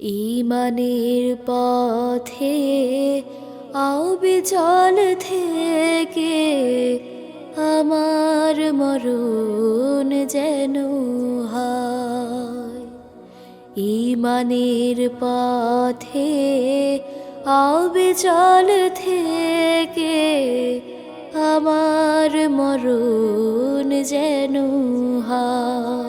ইমানের পথে আবে জল থেকে আমার মরণ যেন ইমানের পথে জল থেকে আমার মরণ যেন হয়।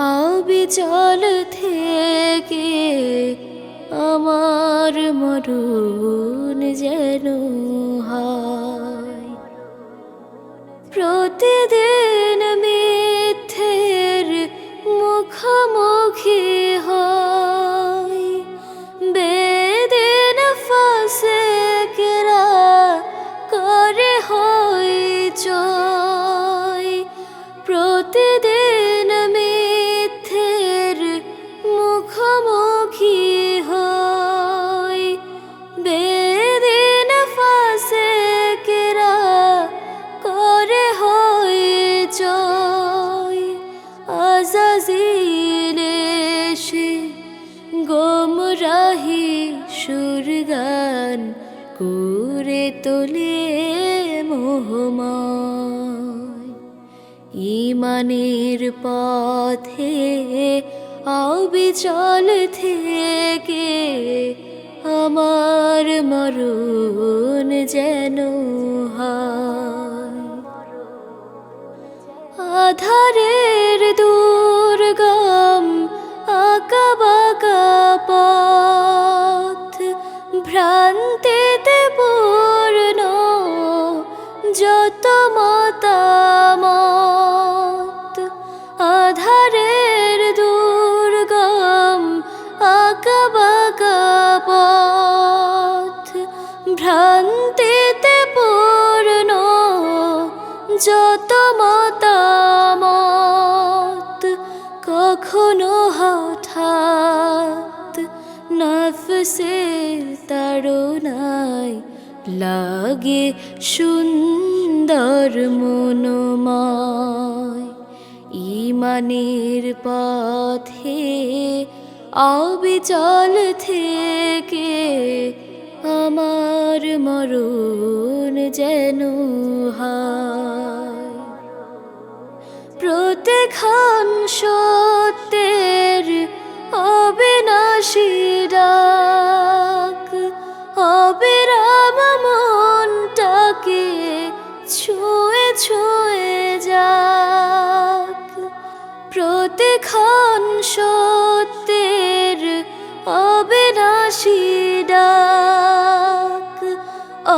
আবিচল থেকে আমার মরণ যেন হয়। প্রতিদিন মিথ্যের মুখোমুখি সুরগান করে তোলে মোহময়। ইমানের পথে অবিচল থেকে আমার মরণ যেন হয়। ভ্রান্তিতে পূর্ণ যত মতামত আধারের দুর্গম আঁকা বাঁকা পথ পূর্ণ যত মতামত লাগে সুন্দর মনোময়। ইমানের পথে অবিচল থেকে আমার মরণ যেন প্রত্যেকক্ষণ সত্যের অবিনাশী অবিনাশী ডাক।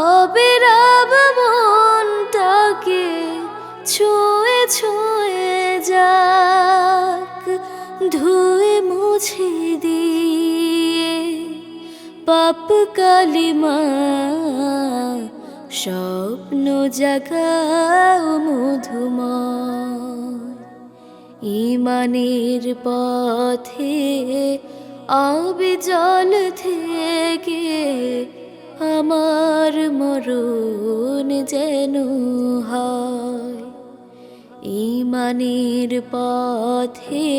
অবিরাম মনটাকে ছুঁয়ে ছুঁয়ে যাক। ধুয়ে মুছে দিয়ে পাপ কালিমা স্বপ্ন জাগাও মধুময়। ইমানের পথে আবে জল থেকে আমার মরণ যেন হয়। ইমানের পথে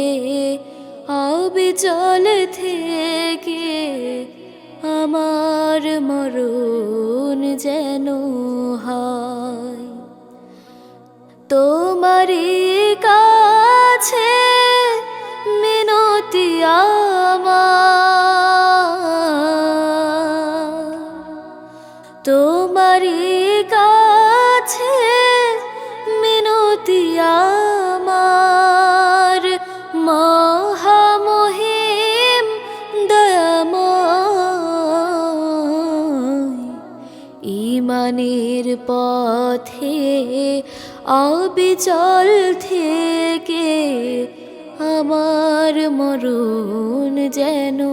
আবে জল থেকে আমার মরণ যেন হয়। তোমারই তোমারই কাছে মিনতি আমার। মহামহিম দয়াময়। ইমানের পথে অবিচল থেকে আমার মরণ যেন